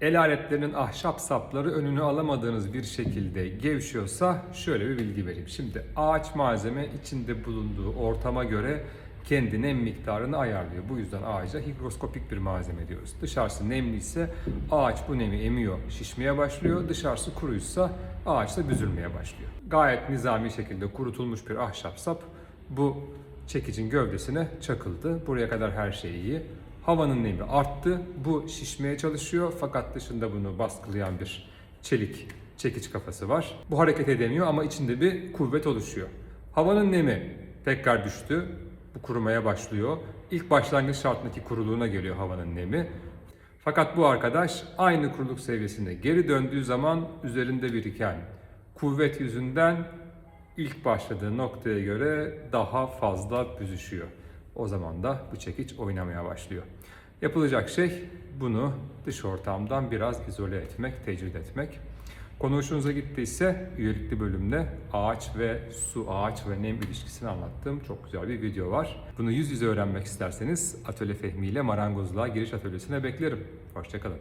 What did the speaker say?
El aletlerinin ahşap sapları önünü alamadığınız bir şekilde gevşiyorsa şöyle bir bilgi vereyim. Şimdi ağaç malzeme içinde bulunduğu ortama göre kendi nem miktarını ayarlıyor. Bu yüzden ağaca higroskopik bir malzeme diyoruz. Dışarısı nemliyse ağaç bu nemi emiyor, şişmeye başlıyor. Dışarısı kuruysa ağaç da büzülmeye başlıyor. Gayet nizami şekilde kurutulmuş bir ahşap sap bu çekicin gövdesine çakıldı. Buraya kadar her şey iyi. Havanın nemi arttı. Bu şişmeye çalışıyor fakat dışında bunu baskılayan bir çelik çekiç kafası var. Bu hareket edemiyor ama içinde bir kuvvet oluşuyor. Havanın nemi tekrar düştü. Bu kurumaya başlıyor. İlk başlangıç şartındaki kuruluğuna geliyor havanın nemi. Fakat bu arkadaş aynı kuruluk seviyesine geri döndüğü zaman üzerinde biriken kuvvet yüzünden ilk başladığı noktaya göre daha fazla büzüşüyor. O zaman da bu çekiç oynamaya başlıyor. Yapılacak şey bunu dış ortamdan biraz izole etmek, tecrid etmek. Konu hoşunuza gittiyse üyelikli bölümde ağaç ve su, ağaç ve nem ilişkisini anlattığım çok güzel bir video var. Bunu yüz yüze öğrenmek isterseniz Atölye Fehmi ile marangozluğa giriş atölyesine beklerim. Hoşçakalın.